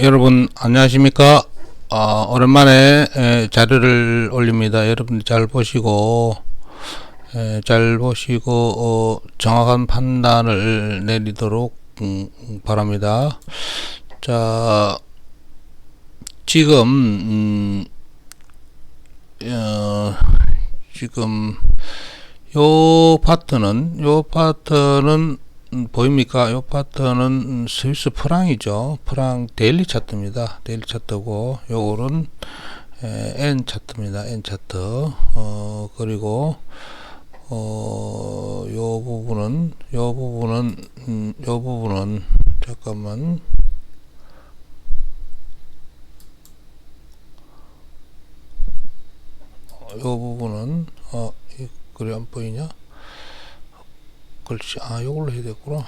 여러분 안녕하십니까? 어, 오랜만에 에, 자료를 올립니다. 여러분 잘 보시고 에, 잘 보시고 어, 정확한 판단을 내리도록 음, 바랍니다. 자 지금 음, 어, 지금 요 파트는 요 파트는 음, 보입니까? 요 파트는 음, 스위스 프랑이죠. 프랑 데일리 차트입니다. 데일리 차트고 요거는 에, N 차트입니다. N 차트. 어 그리고 어 요 부분은 요 부분은 음, 요 부분은 잠깐만 어, 요 부분은 어 이, 그래 안 보이냐? 그렇지. 아, 요걸로 해야 되구나. 요,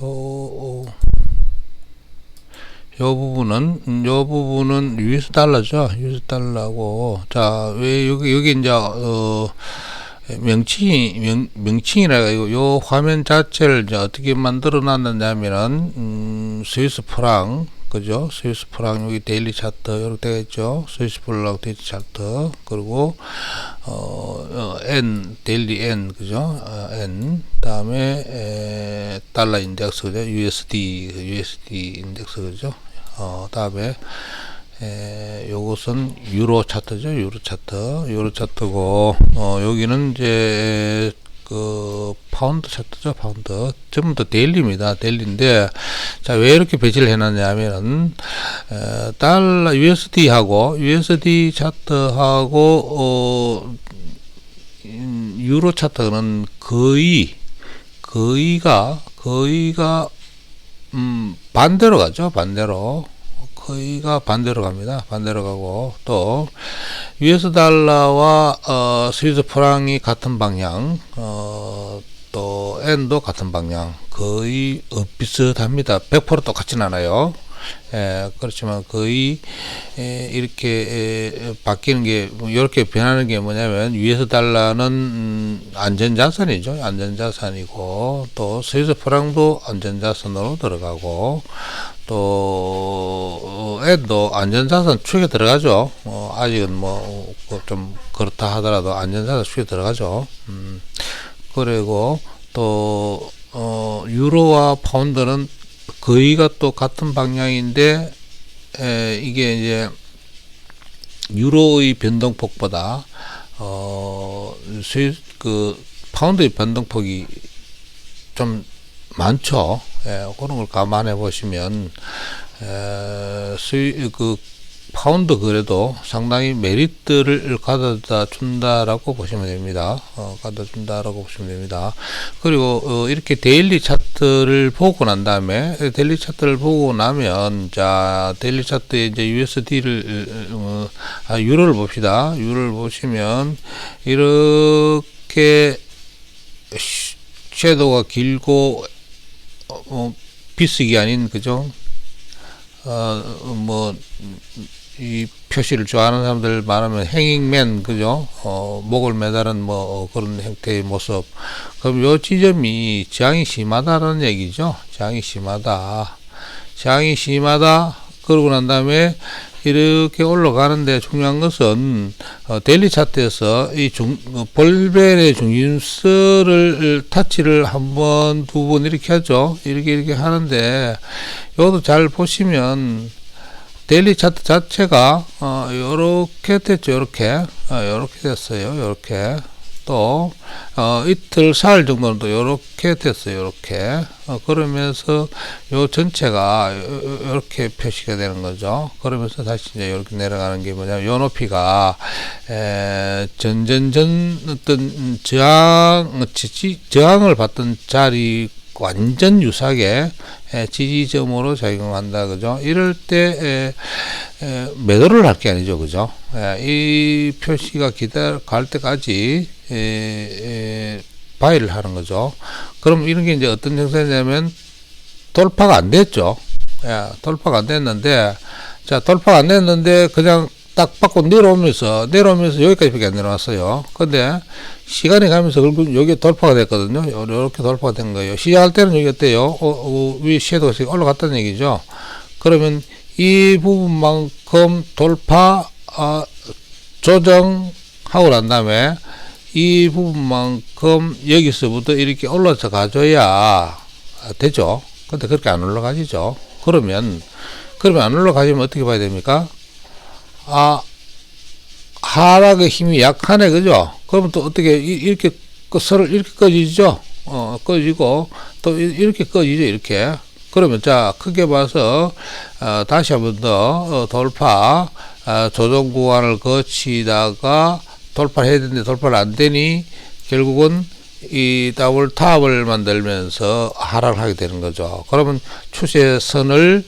어, 요 부분은, 음, 요 부분은 US 달러죠. US 달러고. 자, 왜 여기, 여기 이제, 어, 명칭이, 명, 명칭이라, 이거, 요 화면 자체를 이제 어떻게 만들어 놨느냐면은, 음, 스위스 프랑, 그죠? 스위스 프랑 여기 데일리 차트 이렇게 되어 있죠. 스위스 프랑 데일리 차트 그리고 어, 어 N 데일리 N 그죠? 어, N 다음에 에, 달러 인덱스 그죠? USD USD 인덱스 그죠? 어 다음에 에, 요것은 유로 차트죠. 유로 차트. 유로 차트고 어 여기는 이제 그 파운드 차트죠 파운드. 전부 다 데일리입니다 데일리인데 자 왜 이렇게 배치를 해놨냐면은 에, 달러 USD 하고 USD 차트하고 어 음, 유로 차트는 거의 거의가 거의가 음 반대로 가죠 반대로 거의가 반대로 갑니다. 반대로 가고 또 US 달러와 어, 스위스 프랑이 같은 방향, 어, 또 엔도 같은 방향, 거의 어, 비슷합니다. 100% 똑같진 않아요. 예, 그렇지만 거의 에, 이렇게 에, 바뀌는 게 이렇게 뭐 변하는 게 뭐냐면 US 달러는 음, 안전자산이죠. 안전자산이고 또 스위스 프랑도 안전자산으로 들어가고 또 애도 안전자산 축에 들어가죠. 어, 아직은 뭐 좀 그렇다 하더라도 안전자산 축에 들어가죠. 음, 그리고 또 어, 유로와 파운드는 거의가 또 같은 방향인데 에, 이게 이제 유로의 변동폭보다 어, 스위, 그 파운드의 변동폭이 좀 많죠. 예, 그런 걸 감안해 보시면 에, 수익 그 파운드 그래도 상당히 메리트를 가져다 준다라고 보시면 됩니다. 어, 가져다 준다라고 보시면 됩니다. 그리고 어, 이렇게 데일리 차트를 보고 난 다음에 데일리 차트를 보고 나면 자 데일리 차트에 이제 USD를 어, 아, 유로를 봅시다. 유로를 보시면 이렇게 섀도우가 길고 어, 어, 비스기 아닌 그죠? 어, 뭐, 이 표시를 좋아하는 사람들 말하면 행잉맨, 그죠? 어, 목을 매달은 뭐, 어, 그런 형태의 모습. 그럼 요 지점이 저항이 심하다는 얘기죠. 저항이 심하다. 저항이 심하다. 그러고 난 다음에 이렇게 올라가는데 중요한 것은 어, 데일리 차트에서 이 중, 어, 볼벨의 중심수를 타치를 한 번, 두 번 이렇게 하죠. 이렇게 이렇게 하는데 이것도 잘 보시면 데일리 차트 자체가 어, 요렇게 됐죠. 요렇게 어, 요렇게 됐어요. 요렇게 또 어, 이틀 사흘 정도는 또 요렇게 됐어요. 요렇게 어, 그러면서 요 전체가 이렇게 표시가 되는 거죠. 그러면서 다시 이제 이렇게 내려가는 게 뭐냐면 요 높이가 에, 전전전 어떤 저항 지지 저항을 받던 자리 완전 유사하게 에, 지지점으로 작용한다 그죠? 이럴 때 에, 에, 매도를 할 게 아니죠 그죠? 에, 이 표시가 기다려 갈 때까지 바이를 하는 거죠. 그럼 이런 게 이제 어떤 형태냐면 돌파가 안 됐죠. 예, 돌파가 안 됐는데 자 돌파가 안 됐는데 그냥 딱 받고 내려오면서 내려오면서 여기까지밖에 안 내려왔어요. 근데 시간이 가면서 결국 여기 돌파가 됐거든요. 이렇게 돌파가 된 거예요. 시작할 때는 여기 어때요? 어, 어, 위에 섀도우가 올라갔다는 얘기죠. 그러면 이 부분만큼 돌파 아, 조정하고 난 다음에 이 부분만큼 여기서부터 이렇게 올라서 가줘야 되죠. 근데 그렇게 안 올라가지죠. 그러면 그러면 안 올라가지면 어떻게 봐야 됩니까? 아 하락의 힘이 약하네 그죠? 그러면 또 어떻게 이- 이렇게 그 서로 이렇게 꺼지죠? 어 꺼지고 또 이- 이렇게 꺼지죠 이렇게 그러면 자 크게 봐서 어, 다시 한번 더 어, 돌파 어, 조정 구간을 거치다가 돌파를 해야 되는데 돌파를 안 되니 결국은 이 더블 탑을 만들면서 하락을 하게 되는 거죠. 그러면 추세선을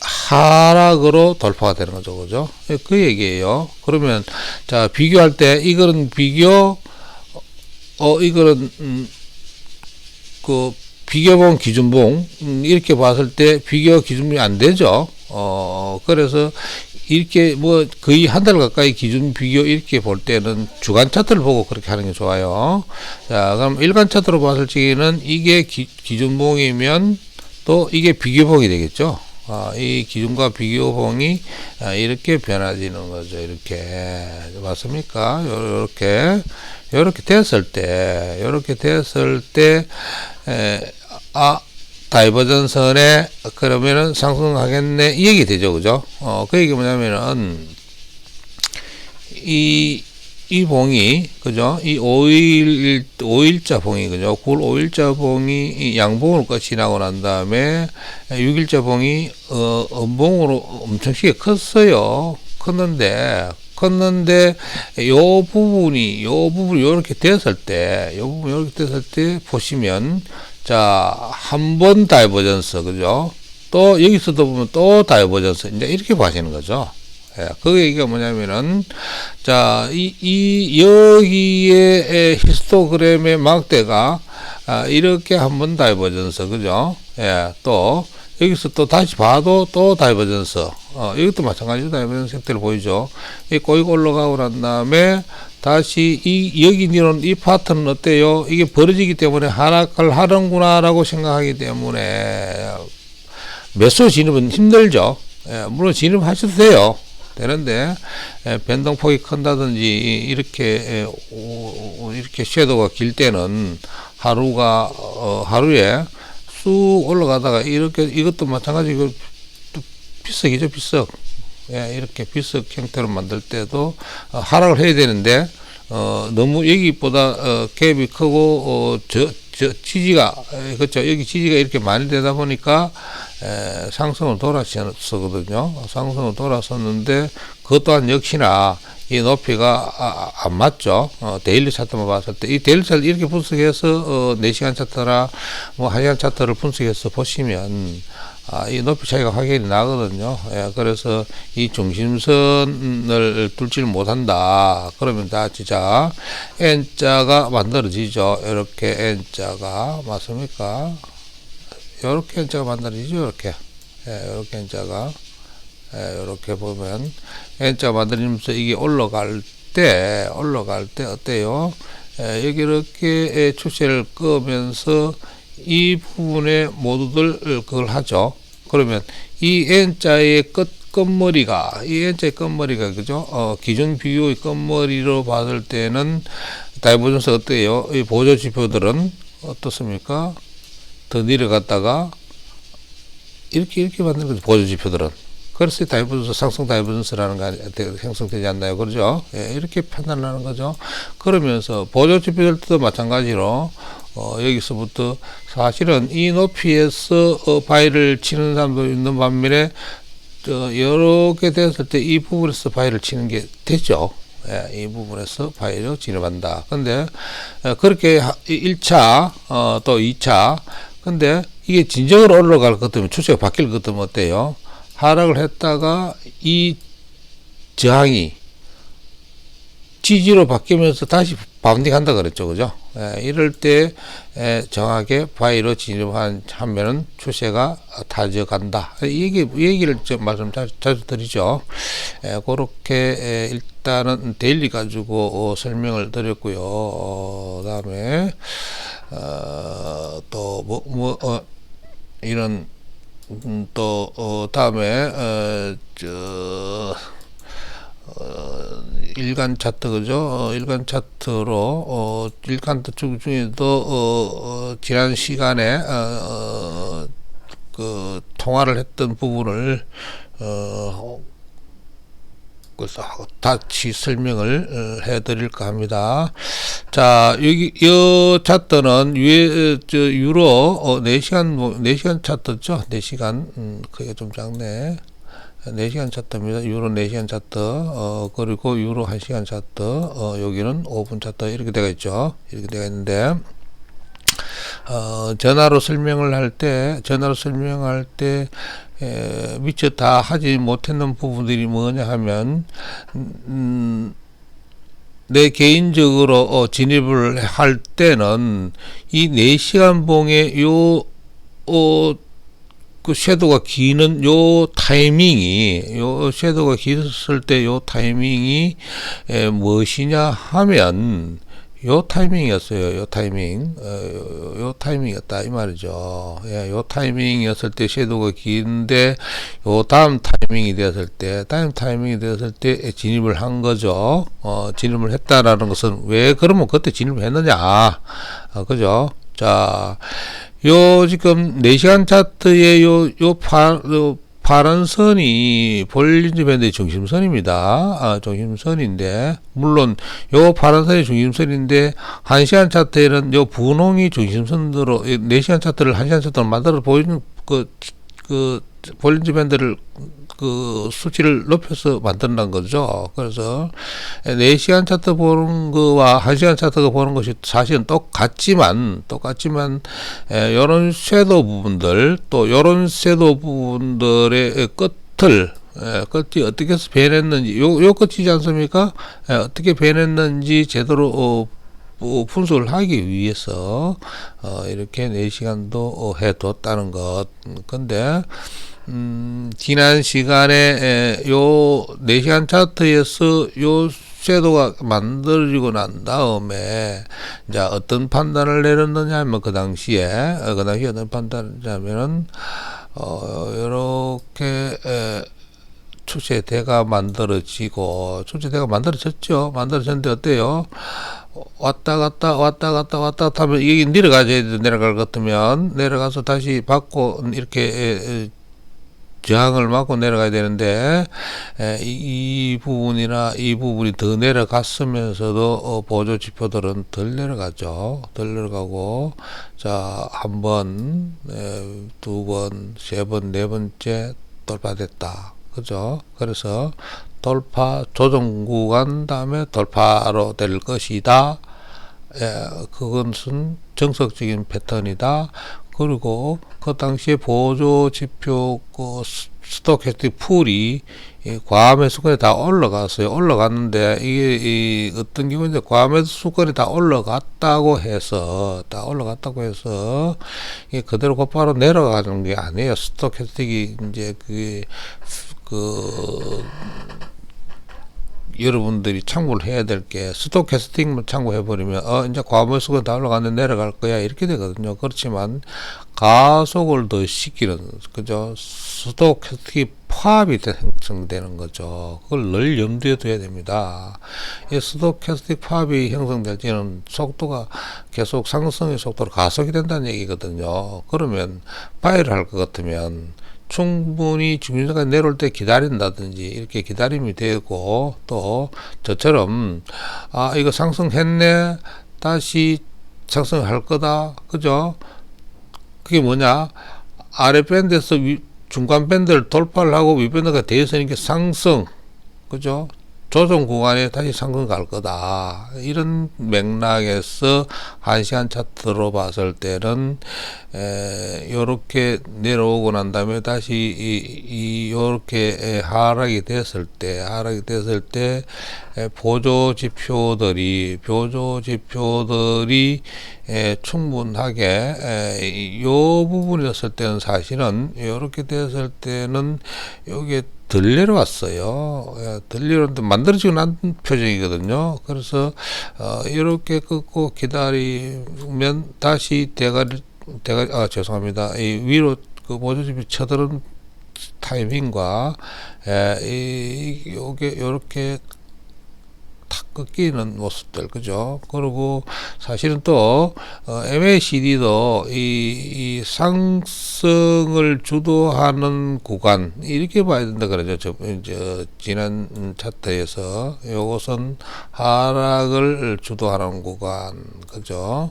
하락으로 돌파가 되는 거죠. 그죠? 예, 그 얘기예요. 그러면 자, 비교할 때 이거는 비교 어 이거는 음, 그 비교봉 기준봉 음, 이렇게 봤을 때 비교 기준이 안 되죠. 어 그래서 이렇게 뭐 거의 한 달 가까이 기준 비교 이렇게 볼 때는 주간 차트를 보고 그렇게 하는 게 좋아요. 자, 그럼 일간 차트로 봤을 적에는 이게 기, 기준봉이면 또 이게 비교봉이 되겠죠. 아, 이 기준과 비교봉이 아, 이렇게 변화지는 거죠. 이렇게 맞습니까? 요- 요렇게 요렇게 됐을 때 요렇게 됐을 때 에, 아 다이버전선에 그러면은 상승하겠네 이 얘기 되죠, 그죠? 어, 그 얘기 뭐냐면은 이, 이 봉이, 그죠? 이 5일, 5일자 봉이, 그죠? 9월 5일자 봉이 이 양봉으로 끝이 나고 난 다음에 6일자 봉이, 어, 음봉으로 엄청 크게 컸어요. 컸는데, 컸는데, 요 부분이, 요 부분이 요렇게 됐을 때, 요 부분이 요렇게 됐을 때 보시면, 자, 한 번 다이버전스, 그죠? 또, 여기서도 보면 또 다이버전스, 이제 이렇게 보시는 거죠. 예, 그 얘기가 뭐냐면은, 자, 이, 이, 여기에 에, 히스토그램의 막대가, 아, 이렇게 한번 다이버전스, 그죠? 예, 또, 여기서 또 다시 봐도 또 다이버전스, 어, 이것도 마찬가지로 다이버전스 형태를 보이죠? 이 꼬이고 올라가고 난 다음에, 다시 이, 여기 이런 이 파트는 어때요? 이게 벌어지기 때문에 하락을 하는구나 라고 생각하기 때문에, 매수 진입은 힘들죠. 예, 물론 진입하셔도 돼요. 되는데 예, 변동폭이 큰다든지 이렇게 이렇게 섀도우가 길 때는 하루가 어, 하루에 쑥 올라가다가 이렇게 이것도 마찬가지고 또 비석이죠 비석. 예, 이렇게 비석 형태로 만들 때도 어, 하락을 해야 되는데 어, 너무 여기보다 어, 갭이 크고 어, 저, 저 지지가 에, 그렇죠. 여기 지지가 이렇게 많이 되다 보니까 에, 상승을 돌았었거든요 상승을 돌았었는데 그것 또한 역시나 이 높이가 아, 아, 안 맞죠. 어, 데일리 차트만 봤을 때 이 데일리 차트 이렇게 분석해서 어, 4시간 차트나 뭐 1시간 차트를 분석해서 보시면 아, 이 높이 차이가 확연히 나거든요. 예, 그래서 이 중심선을 뚫지를 못한다. 그러면 다 진짜 N자가 만들어지죠. 이렇게 N자가 맞습니까? 이렇게 N자가 만들어지죠. 이렇게 예, 이렇게 N자가 예, 이렇게 보면 N자 만들면서 이게 올라갈 때 올라갈 때 어때요? 예, 여기 이렇게 예, 추세를 끄면서 이 부분에 모두들 그걸 하죠. 그러면 이 N자의 끝 끝머리가 이 N자의 끝머리가 그죠? 어, 기존 비교의 끝머리로 봤을 때는 다이버전스 어때요? 이 보조 지표들은 어떻습니까? 더 내려갔다가 이렇게 이렇게 만드는 거죠. 보조 지표들은. 그래서 다이버전스 상승 다이버전스라는 되- 형성되지 않나요? 그러죠? 예, 이렇게 판단하는 거죠. 그러면서 보조 지표들도 마찬가지로 어, 여기서부터 사실은 이 높이에서 어, 바위를 치는 사람도 있는 반면에 저 이렇게 됐을 때 이 부분에서 바위를 치는 게 되죠. 예, 이 부분에서 바위로 진입한다. 근데 어, 그렇게 1차 어, 또 2차 근데 이게 진정으로 올라갈 것 같으면 추세가 바뀔 것 같으면 어때요? 하락을 했다가 이 저항이 지지로 바뀌면서 다시 바운딩 한다 그랬죠. 그죠? 예, 이럴 때 에, 정확하게 바이로 진입한 하면은 추세가 타져간다. 이 얘기, 이 얘기를 좀 말씀 자주, 자주 드리죠. 에, 그렇게 에, 일단은 데일리 가지고 어, 설명을 드렸고요. 어, 그다음에 어, 또뭐 뭐, 어, 이런 음, 또 어, 다음에 어, 저 어, 일간 차트 그죠? 어, 일간 차트로 어, 일간 차트 중에도 어, 어, 지난 시간에 어, 어, 그 통화를 했던 부분을 어, 그래서 다시 설명을 어, 해드릴까 합니다. 자, 여기, 이 차트는 유, 저, 유로, 어, 4시간, 뭐, 4시간 차트죠? 4시간, 음, 크기가 좀 작네. 4시간 차트입니다. 유로 4시간 차트, 어, 그리고 유로 1시간 차트, 어, 여기는 5분 차트, 이렇게 되어 있죠. 이렇게 되어 있는데, 어, 전화로 설명을 할 때, 전화로 설명할 때, 에, 미처 다 하지 못했는 부분들이 뭐냐 하면, 음, 내 개인적으로 어, 진입을 할 때는 이 4시간 봉의 요, 어, 그 섀도우가 기는 요 타이밍이, 요 섀도우가 길었을 때 요 타이밍이 에, 무엇이냐 하면, 요 타이밍이었어요. 요 타이밍. 어, 요, 요 타이밍이었다. 이 말이죠. 예, 요 타이밍이었을 때 섀도우가 긴데, 요 다음 타이밍이 되었을 때, 다음 타이밍이 되었을 때 진입을 한 거죠. 어, 진입을 했다라는 것은 왜 그러면 그때 진입을 했느냐. 어, 그죠? 자, 요 지금 4시간 차트의 요, 요 파, 요 파란 선이 볼린지 밴드의 중심선입니다. 아, 중심선인데, 물론, 요 파란 선이 중심선인데, 1시간 차트에는 요 분홍이 중심선으로, 4시간 차트를 1시간 차트로 만들어 보이는, 그, 그, 볼린지 밴드를 그 수치를 높여서 만든다는 거죠. 그래서 4시간 차트 보는 거와 1시간 차트가 보는 것이 사실은 똑같지만 똑같지만 에, 요런 섀도우 부분들 또 요런 섀도우 부분들의 끝을 에, 끝이 어떻게 해서 변했는지 요, 요 끝이지 않습니까? 에, 어떻게 변했는지 제대로 어, 어, 분석을 하기 위해서 어, 이렇게 4시간도 어, 해뒀다는 것. 근데 음, 지난 시간에 에, 요 4시간 차트에서 요 섀도우가 만들어지고 난 다음에 이제 어떤 판단을 내렸느냐 하면 그 당시에 어, 그 당시에 어떤 판단을 하면은 어 요렇게 에, 추세대가 만들어지고 추세대가 만들어졌죠. 만들어졌는데 어때요? 왔다 갔다 왔다 갔다 왔다 갔다 하면 이게 내려가야 내려갈 것 같으면 내려가서 다시 받고 이렇게 에, 저항을 맞고 내려가야 되는데 에, 이, 이 부분이나 이 부분이 더 내려갔으면서도 어, 보조 지표들은 덜 내려가죠. 덜 내려가고 자 한 번, 두 번, 세 번, 네 번째 돌파됐다. 그죠? 그래서 돌파 조정 구간 다음에 돌파로 될 것이다. 예, 그것은 정석적인 패턴이다. 그리고 그 당시에 보조 지표 그 스토캐스틱 풀이 과매수 수권이 다 올라갔어요. 올라갔는데 이게 이 어떤 경우인데 과매수 수권이 다 올라갔다고 해서 다 올라갔다고 해서 이게 그대로 곧바로 내려가는 게 아니에요. 스토캐스틱이 이제 그게 그 여러분들이 참고를 해야 될 게 스토캐스팅만 참고해 버리면 어 이제 과물수가 다 올라가는데 내려갈 거야 이렇게 되거든요. 그렇지만 가속을 더 시키는 그죠 스토캐스팅 파업이 형성되는 거죠. 그걸 늘 염두에 둬야 됩니다. 이 스토캐스틱 파업이 형성될 때는 속도가 계속 상승의 속도로 가속이 된다는 얘기거든요. 그러면 파이를 할것 같으면 충분히 중심선까지 내려올 때 기다린다든지 이렇게 기다림이 되고 또 저처럼 아 이거 상승했네 다시 상승할 거다. 그죠? 그게 뭐냐? 아래 밴드에서 위, 중간 밴드를 돌파를 하고 위 밴드가 되어서는 게 상승. 그죠 조정 구간에 다시 상승 갈 거다. 이런 맥락에서 한 시간 차트로 봤을 때는 에, 요렇게 내려오고 난 다음에 다시 이, 이 요렇게 하락이 됐을 때 하락이 됐을 때 에, 보조 지표들이 보조 지표들이 에, 충분하게 에, 요 부분이었을 때는 사실은 요렇게 됐을 때는 요게 덜 내려왔어요. 예, 덜 내려왔는데 만들어지고 난 표정이거든요. 그래서 어, 이렇게 끊고 기다리면 다시 대가리 대가 아 죄송합니다. 이 위로 그 보조집이 쳐들은 타이밍과 에, 이 요게 요렇게 탁 꺾이는 모습들 그죠? 그리고 사실은 또 어, MACD도 이, 이 상승을 주도하는 구간 이렇게 봐야 된다 그러죠. 저, 저 지난 차트에서 요것은 하락을 주도하는 구간 그죠?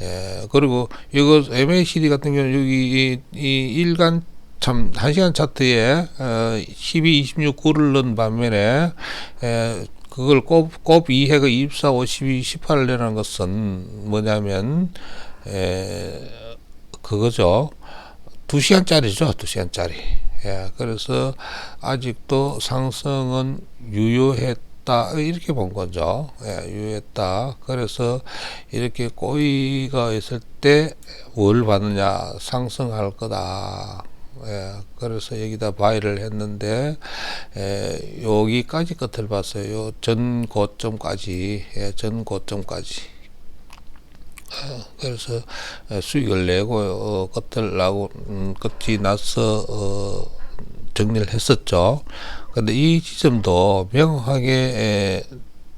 예 그리고 이거 MACD 같은 경우는 여기 이, 이 일간 참, 한 시간 차트에, 어, 12, 26, 9를 넣은 반면에, 에, 그걸 꼽, 꼽 2해가 24, 52, 18을 내는 것은 뭐냐면, 에, 그거죠. 두 시간짜리죠. 두 시간짜리. 예, 그래서 아직도 상승은 유효했다. 이렇게 본 거죠. 예, 유효했다. 그래서 이렇게 꼬이가 있을 때 뭘 받느냐. 상승할 거다. 예, 그래서 여기다 바이를 했는데 에, 여기까지 끝을 봤어요. 요전 고점까지, 예, 전 고점까지. 어, 그래서 에, 수익을 내고 어, 끝을 나고 음, 끝이 나서 어, 정리를 했었죠. 근데 이 지점도 명확하게 에,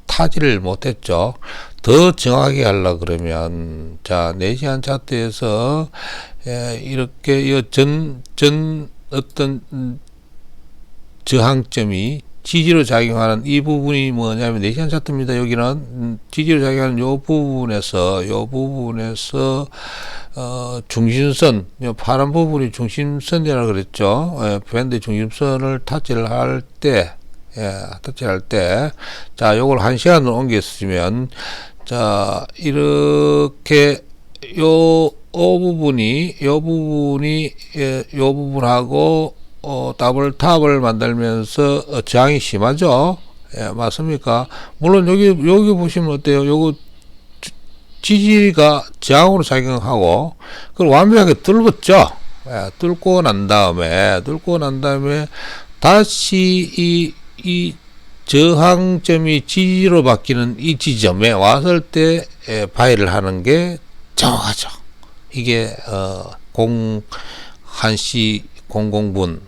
타지를 못했죠. 더 정확하게 하려 그러면 자 4시간 차트에서 에, 이렇게 전, 전 어떤 음, 저항점이 지지로 작용하는 이 부분이 뭐냐면 4시간 차트입니다. 여기는 음, 지지로 작용하는 요 부분에서 요 부분에서 어, 중심선, 요 파란 부분이 중심선이라 그랬죠. 예, 밴드 중심선을 타치를 할 때, 예, 타치를 할 때, 자, 요걸 한 시간으로 옮겼으면, 자, 이렇게 요, 어 부분이, 요 부분이, 예, 요 부분하고, 어, 더블 탑을 만들면서 어, 저항이 심하죠? 예, 맞습니까? 물론 여기, 여기 보시면 어때요? 요거 지- 지지가 저항으로 작용하고, 그걸 완벽하게 뚫었죠? 예, 뚫고 난 다음에, 뚫고 난 다음에, 다시 이, 이 저항점이 지지로 바뀌는 이 지점에 왔을 때, 예, 바이를 하는 게 정확하죠. 이게 어, 공 1시 00분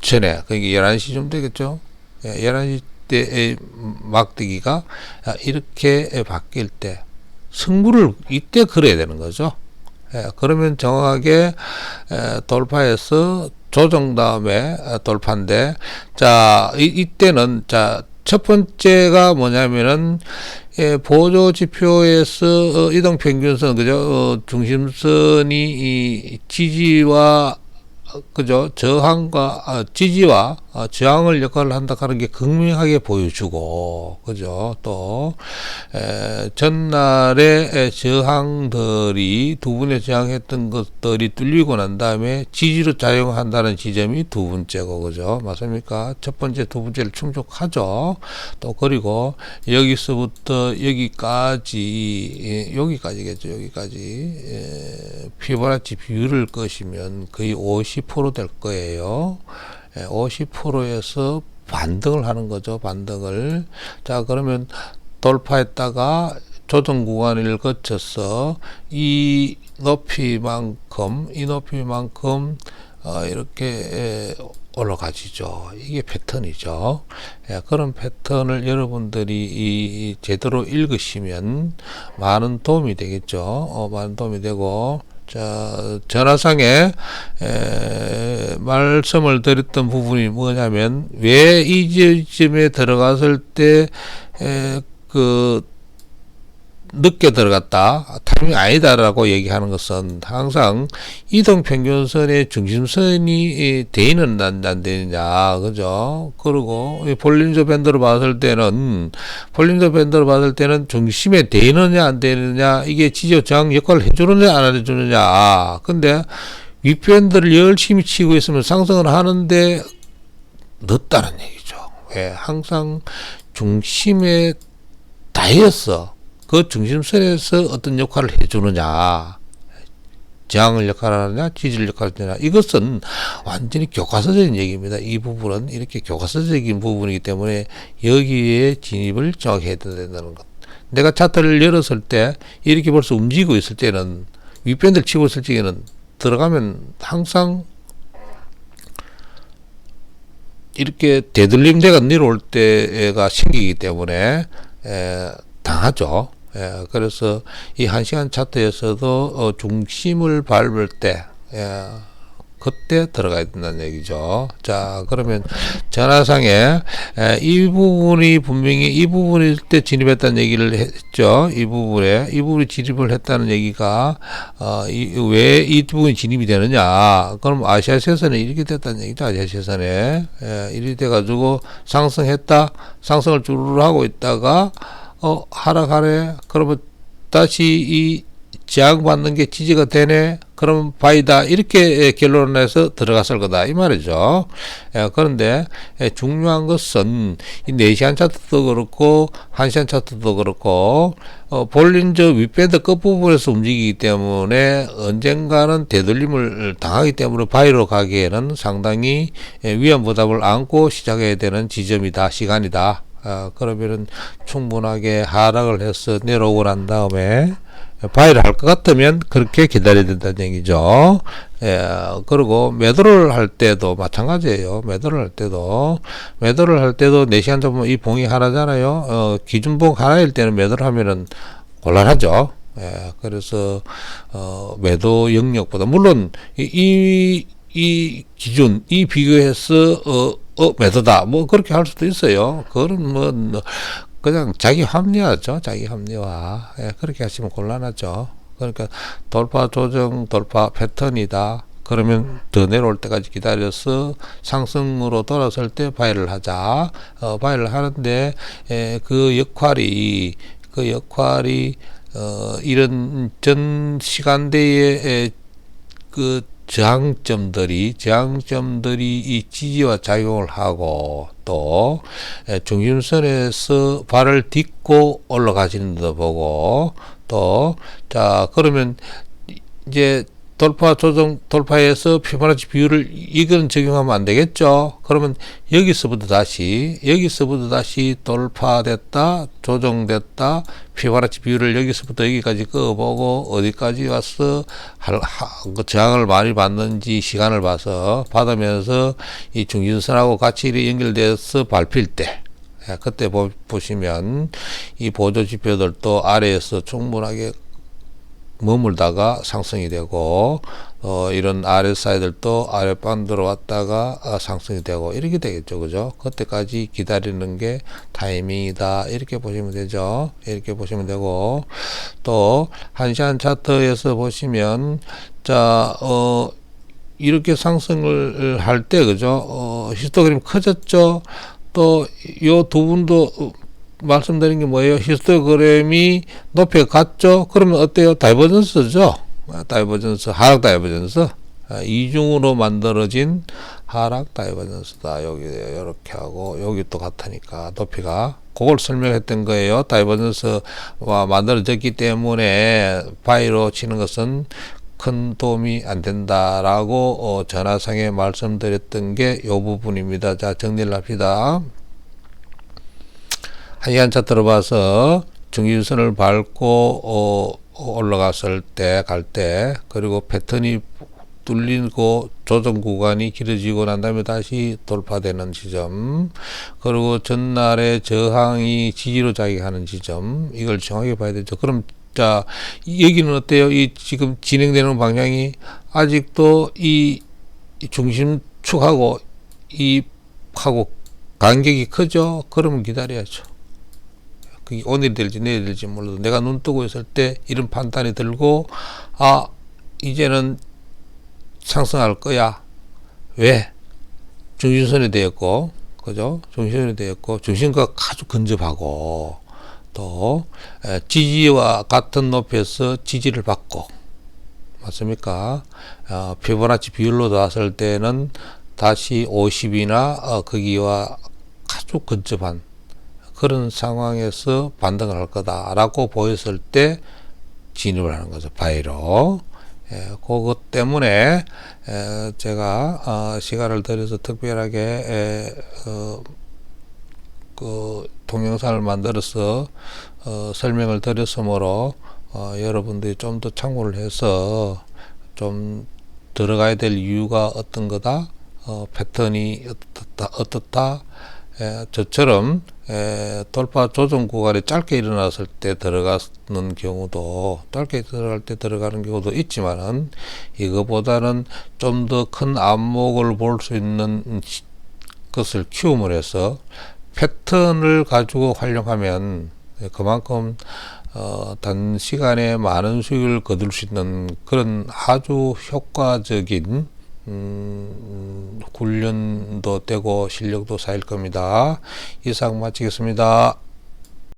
전에 그게 11시쯤 되겠죠. 예, 11시 때의 막대기가 아, 이렇게 바뀔 때 승부를 이때 걸어야 되는 거죠. 예, 그러면 정확하게 에, 돌파해서 조정 다음에 어, 돌파인데 자 이, 이때는 자 첫 번째가 뭐냐면은 예, 보조 지표에서 어, 이동 평균선 그죠? 어, 중심선이 이 지지와 어, 그죠? 저항과 아, 지지와 어, 저항을 역할을 한다 하는 게 극명하게 보여주고 그죠? 또 에, 전날에 에, 저항들이 두 분의 저항했던 것들이 뚫리고 난 다음에 지지로 작용한다는 지점이 두 번째고 그죠? 맞습니까? 첫 번째 두 번째를 충족하죠. 또 그리고 여기서부터 여기까지 예, 여기까지겠죠 여기까지. 예, 피보나치 비율을 것이면 거의 50%될 거예요. 50%에서 반등을 하는 거죠. 반등을. 자, 그러면 돌파했다가 조정 구간을 거쳐서 이 높이만큼, 이 높이만큼, 어, 이렇게 에, 올라가지죠. 이게 패턴이죠. 예, 그런 패턴을 여러분들이 이, 이 제대로 읽으시면 많은 도움이 되겠죠. 어, 많은 도움이 되고, 자, 전화상에 에, 말씀을 드렸던 부분이 뭐냐면 왜 이 지점에 들어갔을 때그 늦게 들어갔다. 타이밍 아니다라고 얘기하는 것은 항상 이동 평균선의 중심선이 되는 안, 안 되느냐. 그죠? 그리고 이 볼린저 밴드로 봤을 때는 볼린저 밴드로 봤을 때는 중심에 되느냐 안 되느냐 이게 지적 저항 역할을 해주느냐 안 해주느냐. 근데 윗밴드를 열심히 치고 있으면 상승을 하는데 늦다는 얘기죠. 왜? 항상 중심에 닿였어 그 중심선에서 어떤 역할을 해주느냐, 저항을 역할하느냐, 지지를 역할하느냐, 이것은 완전히 교과서적인 얘기입니다. 이 부분은 이렇게 교과서적인 부분이기 때문에 여기에 진입을 정확히 해야 된다는 것. 내가 차트를 열었을 때, 이렇게 벌써 움직이고 있을 때는, 윗밴드를 치고 있을 적에는 들어가면 항상 이렇게 대들림대가 내려올 때가 생기기 때문에 에, 당하죠. 예, 그래서 이 한 시간 차트에서도 어, 중심을 밟을 때 예, 그때 들어가야 된다는 얘기죠. 자, 그러면 전화상에 에, 이 부분이 분명히 이 부분일 때 진입했다는 얘기를 했죠. 이 부분에 이 부분이 진입을 했다는 얘기가 어, 왜이 부분이 진입이 되느냐? 그럼 아시아 시선에 이렇게 됐다는 얘기죠. 아시아 시선에 에, 이렇게 돼가지고 상승했다, 상승을 주르르 하고 있다가 어 하락하네. 그러면 다시 이 제약받는 게 지지가 되네. 그러면 바이다 이렇게 결론을 내서 들어갔을 거다 이 말이죠. 예, 그런데 예, 중요한 것은 이 4시간 차트도 그렇고 1시간 차트도 그렇고 어, 볼린 저 윗밴드 끝부분에서 움직이기 때문에 언젠가는 되돌림을 당하기 때문에 바이로 가기에는 상당히 예, 위험 부담을 안고 시작해야 되는 지점이다 시간이다. 어, 그러면은 충분하게 하락을 해서 내려오고 난 다음에 바이를 할 것 같으면 그렇게 기다려야 된다는 얘기죠. 예, 그리고 매도를 할 때도 마찬가지예요. 매도를 할 때도 매도를 할 때도 4시간 전면 이 봉이 하나잖아요. 어, 기준봉 하나일 때는 매도를 하면은 곤란하죠. 예, 그래서 어, 매도 영역보다 물론 이, 이, 이 기준 이 비교해서 어, 어 매도다 뭐 그렇게 할 수도 있어요. 그거는 뭐 그냥 자기 합리화죠. 자기 합리화. 예, 그렇게 하시면 곤란하죠. 그러니까 돌파 조정 돌파 패턴이다. 그러면 더 내려올 때까지 기다려서 상승으로 돌아설 때 바이를 하자. 어, 바이를 하는데 에, 그 역할이 그 역할이 어, 이런 전 시간대에 그 저항점들이 저항점들이 이 지지와 작용을 하고 또 중심선에서 발을 딛고 올라가시는 데 보고 또 자 그러면 이제 돌파 조정 돌파해서 피보나치 비율을 이건 적용하면 안 되겠죠. 그러면 여기서부터 다시 여기서부터 다시 돌파됐다 조정됐다 피보나치 비율을 여기서부터 여기까지 그어보고 어디까지 와서 할, 하, 그 저항을 많이 받는지 시간을 봐서 받으면서 이 중진선하고 같이 연결돼서 밟힐 때 예, 그때 보, 보시면 이 보조 지표들도 아래에서 충분하게 머물다가 상승이 되고 어, 이런 RSI들도 아랫반도로 왔다가 어, 상승이 되고 이렇게 되겠죠. 그죠? 그때까지 기다리는 게 타이밍이다. 이렇게 보시면 되죠. 이렇게 보시면 되고. 또 한시간 차트에서 보시면 자 어, 이렇게 상승을 할 때 그죠? 어, 히스토그램 커졌죠? 또 요 두 분도 말씀드린 게 뭐예요? 히스토그램이 높여 갔죠? 그러면 어때요? 다이버전스죠? 아, 다이버전스, 하락 다이버전스. 아, 이중으로 만들어진 하락 다이버전스다. 여기 이렇게 하고 여기 또 같으니까 높이가 그걸 설명했던 거예요. 다이버전스와 만들어졌기 때문에 바이로 치는 것은 큰 도움이 안 된다라고 어, 전화상에 말씀드렸던 게이 부분입니다. 자 정리를 합시다. 한 시간 차 들어봐서 중진선을 밟고 어, 올라갔을 때 갈때 그리고 패턴이 뚫리고 조정 구간이 길어지고 난 다음에 다시 돌파되는 지점 그리고 전날의 저항이 지지로 작용하는 지점 이걸 정확히 봐야 되죠. 그럼 자 여기는 어때요? 이 지금 진행되는 방향이 아직도 이 중심축하고 이 하고 간격이 크죠? 그러면 기다려야죠 그게 오늘이 될지 내일 될지 몰라도 내가 눈 뜨고 있을 때 이런 판단이 들고 아 이제는 상승할 거야. 왜? 중심선이 되었고 그죠? 중심선이 되었고 중심과 아주 근접하고 또 지지와 같은 높이에서 지지를 받고 맞습니까? 어, 피보나치 비율로 나왔을 때는 다시 50이나 어, 거기와 아주 근접한 그런 상황에서 반등을 할 거다라고 보였을 때 진입을 하는 거죠. 바이로. 예, 그것 때문에 에, 제가 어, 시간을 들여서 특별하게 에, 어, 그 동영상을 만들어서 어, 설명을 드렸으므로 어, 여러분들이 좀 더 참고를 해서 좀 들어가야 될 이유가 어떤 거다, 어, 패턴이 어떻다, 어떻다, 에, 저처럼 에, 돌파 조정 구간이 짧게 일어났을 때 들어가는 경우도 짧게 들어갈 때 들어가는 경우도 있지만은 이거보다는 좀 더 큰 안목을 볼 수 있는 시- 것을 키움을 해서 패턴을 가지고 활용하면 그만큼 어, 단시간에 많은 수익을 거둘 수 있는 그런 아주 효과적인 음, 훈련도 되고 실력도 쌓일 겁니다. 이상 마치겠습니다.